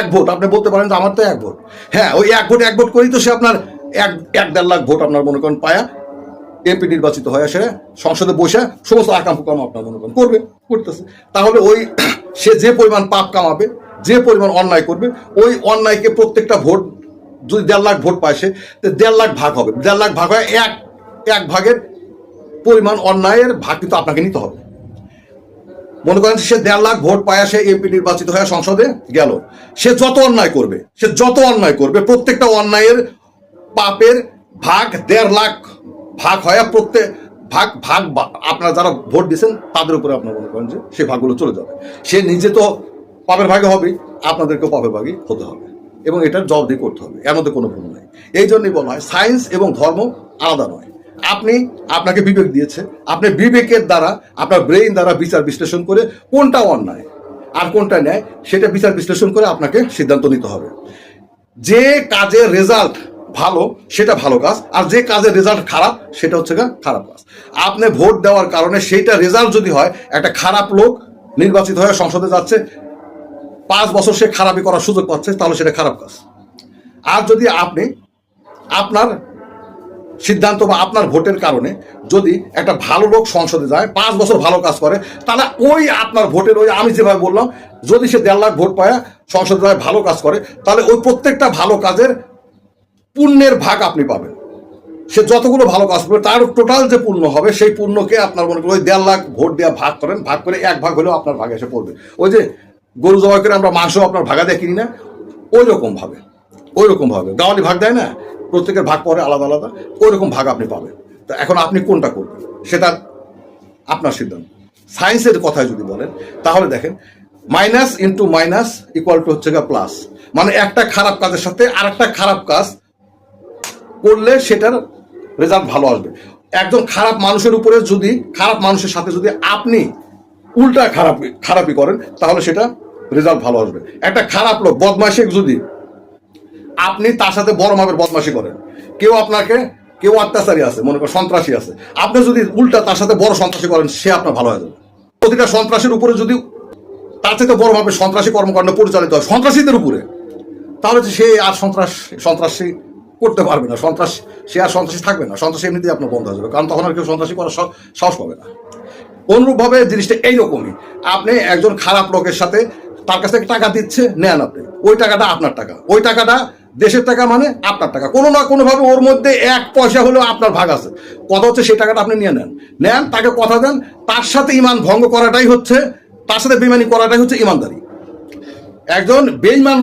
এক ভোট। আপনি বলতে পারেন যে আমার তো এক ভোট। হ্যাঁ ওই এক ভোট এক ভোট করেই তো সে আপনার এক এক দেড় লাখ ভোট আপনার মনে করেন পায়া। এমপি নির্বাচিত হয়ে আসে সংসদে বসে সমস্ত আকাম কুকাম আপনার মনে করেন করবে, করতেছে। তাহলে ওই সে যে পরিমাণ পাপ কামাবে, যে পরিমাণ অন্যায় করবে, ওই অন্যায়কে প্রত্যেকটা ভোট, যদি দেড় লাখ ভোট পায় সে দেড় লাখ ভাগ হবে। দেড় লাখ ভাগ হয় এক এক ভাগের পরিমাণ অন্যায়ের ভাগ কিন্তু আপনাকে নিতে হবে। মনে করেন সে দেড় লাখ ভোট পায়, সে এমপি নির্বাচিত হয়ে সংসদে গেল। সে যত অন্যায় করবে, সে যত অন্যায় করবে, প্রত্যেকটা অন্যায়ের পাপের ভাগ দেড় লাখ ভাগ হয় প্রত্যেক ভাগ ভাগ আপনারা যারা ভোট দিয়েছেন, তাদের উপরে আপনারা মনে করেন যে সে ভাগগুলো চলে যাবে। সে নিজে তো পাপের ভাগে হবে, আপনাদেরকেও পাপের ভাগে হতে হবে। এবং এটার জবাবদি করতে হবে, এর মধ্যে কোনো ভুল নাই। এই জন্যই বলা হয়, সায়েন্স এবং ধর্ম আলাদা নয়। আপনি আপনাকে বিবেক দিয়েছে। আপনি বিবেকের দ্বারা, আপনার ব্রেইন দ্বারা বিচার বিশ্লেষণ করে কোনটা অন্যায় আর কোনটা ন্যায়, সেটা বিচার বিশ্লেষণ করে আপনাকে সিদ্ধান্ত নিতে হবে। যে কাজের রেজাল্ট ভালো, সেটা ভালো কাজ, আর যে কাজের রেজাল্ট খারাপ, সেটা হচ্ছে খারাপ কাজ। আপনি ভোট দেওয়ার কারণে সেইটা রেজাল্ট যদি হয়, একটা খারাপ লোক নির্বাচিত হয়ে সংসদে যাচ্ছে, পাঁচ বছর সে খারাপই করার সুযোগ পাচ্ছে, তাহলে সেটা খারাপ কাজ। আর যদি আপনি আপনার সিদ্ধান্ত বা আপনার ভোটের কারণে যদি একটা ভালো লোক সংসদে যায়, পাঁচ বছর ভালো কাজ করে, তাহলে ওই আপনার ভোটের ওই আমি যেভাবে বললাম, যদি সে দেড় লাখ ভোট পায়, সংসদে যায়, ভালো কাজ করে, তাহলে ওই প্রত্যেকটা ভালো কাজের পুণ্যের ভাগ আপনি পাবেন। সে যতগুলো ভালো কাজ করবে, তার টোটাল যে পূর্ণ হবে, সেই পূর্ণকে আপনার মনে করেন ওই দেড় লাখ ভোট দেওয়া ভাগ করেন, ভাগ করে এক ভাগ হলেও আপনার ভাগে এসে পড়বে। ওই যে গরু জবাই করে আমরা মাংস আপনার ভাগা দিয়ে কিনি না ওই রকম ভাবে ওই রকমভাবে গাওয়ালি ভাগ দেয় না? প্রত্যেকের ভাগ পরে আলাদা আলাদা ওই রকম ভাগ আপনি পাবেন। তা এখন আপনি কোনটা করবেন? সেটা আপনার সিদ্ধান্ত। সায়েন্সের কথায় যদি বলেন, তাহলে দেখেন minus into minus equal to হচ্ছে গা প্লাস মানে একটা খারাপ কাজের সাথে আর একটা খারাপ কাজ করলে সেটার রেজাল্ট ভালো আসবে। একজন খারাপ মানুষের উপরে যদি, খারাপ মানুষের সাথে যদি আপনি উল্টা খারাপ খারাপই করেন, তাহলে সেটা রেজাল্ট ভালো আসবে। একটা খারাপ লোক বদমাশি যদি আপনি তার সাথে বড় মাপের বদমাশি করেন। কেউ আপনাকে, কেউ অত্যাচারী আছে, মনে করেন সন্ত্রাসী আছে। আপনি যদি উল্টা তার সাথে বড় সন্ত্রাসী করেন, সে আপনার ভালো হয়ে যাবে। প্রতিটা সন্ত্রাসীর উপরে যদি তার থেকে বড় সন্ত্রাসী কর্মকাণ্ড পরিচালিত হয়, সন্ত্রাসীদের উপরে, তাহলে সে আর সন্ত্রাস, সন্ত্রাসী করতে পারবে না। সন্ত্রাস, সে আর সন্ত্রাসী থাকবে না। সন্ত্রাসী এমনিতেই আপনার বন্ধ হয়ে যাবে। কারণ তখন আর কেউ সন্ত্রাসী করার সাহস পাবে না। অনুরূপভাবে জিনিসটা এইরকমই। আপনি একজন খারাপ লোকের সাথে তার কাছ থেকে টাকা দিচ্ছে, নেন আপনি। ওই টাকাটা আপনার টাকা। ওই টাকাটা দেশের টাকা মানে আপনার টাকা। কোনো না কোনোভাবে ওর মধ্যে এক পয়সা হলেও আপনার ভাগ আছে। কথা হচ্ছে সেই টাকাটা আপনি নিয়ে নেন। নেন, তাকে কথা দেন। তার সাথে ইমান ভঙ্গ করাটাই হচ্ছে, তার সাথে বেমানি করাটাই হচ্ছে ইমানদারি। একজন বেইমান